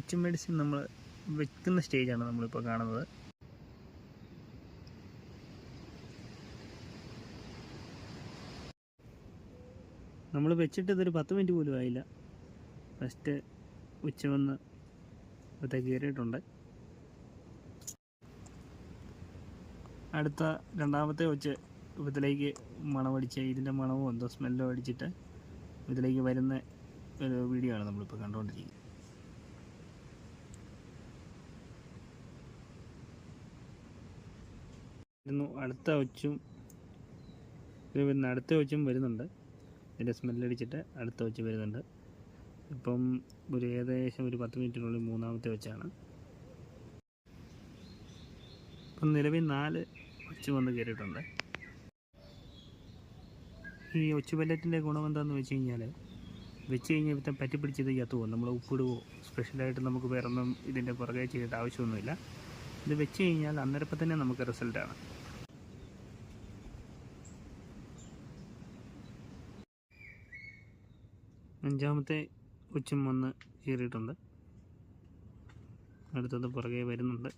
ഒച്ച മെഡിസിൻ നമ്മൾ വെക്കുന്ന സ്റ്റേജാണ് നമ്മളിപ്പോൾ കാണുന്നത്. നമ്മൾ വെച്ചിട്ട് ഇതൊരു പത്ത് മിനിറ്റ് പോലും ആയില്ല. ഫസ്റ്റ് ഉച്ച വന്ന് ഇവിടുത്തെ കയറിയിട്ടുണ്ട്. അടുത്ത രണ്ടാമത്തെ ഉച്ച ഇതിലേക്ക് മണമടിച്ച് ഇതിന്റെ മണവും എന്തോ സ്മെല്ലോ അടിച്ചിട്ട് ഇതിലേക്ക് വരുന്ന ഒരു വീഡിയോ ആണ് നമ്മളിപ്പോൾ കണ്ടുകൊണ്ടിരിക്കുന്നത്. ഇരുന്നു അടുത്ത ഒച്ചും ഇത് വരുന്ന അടുത്ത ഒച്ചും വരുന്നുണ്ട്. ഇതിന്റെ സ്മെല്ലടിച്ചിട്ട് അടുത്ത ഒച്ച് വരുന്നുണ്ട്. ഇപ്പം ഒരു ഏകദേശം ഒരു പത്ത് മിനിറ്റിനുള്ളിൽ മൂന്നാമത്തെ ഒച്ചാണ് ഇപ്പം നിലവിൽ നാല് ഒച്ച് വന്ന് കയറിയിട്ടുണ്ട്. ഈ ഒച്ചുപല്ലറ്റിന്റെ ഗുണം എന്താണെന്ന് വെച്ച് കഴിഞ്ഞാൽ വെച്ച് കഴിഞ്ഞാൽ ഇപ്പം പറ്റി പിടിച്ചത് ചത്തു പോകും. നമ്മൾ ഉപ്പിടുവോ? സ്പെഷ്യലായിട്ട് നമുക്ക് വേറൊന്നും ഇതിന്റെ പുറകെ ചെയ്യേണ്ട ആവശ്യമൊന്നുമില്ല. ഇത് വെച്ച് കഴിഞ്ഞാൽ അന്നേരപ്പം തന്നെ നമുക്ക് റിസൾട്ടാണ് അഞ്ചാമത്തെ ഉച്ചം വന്ന് കയറിയിട്ടുണ്ട്. അടുത്തത് പുറകെ വരുന്നുണ്ട്.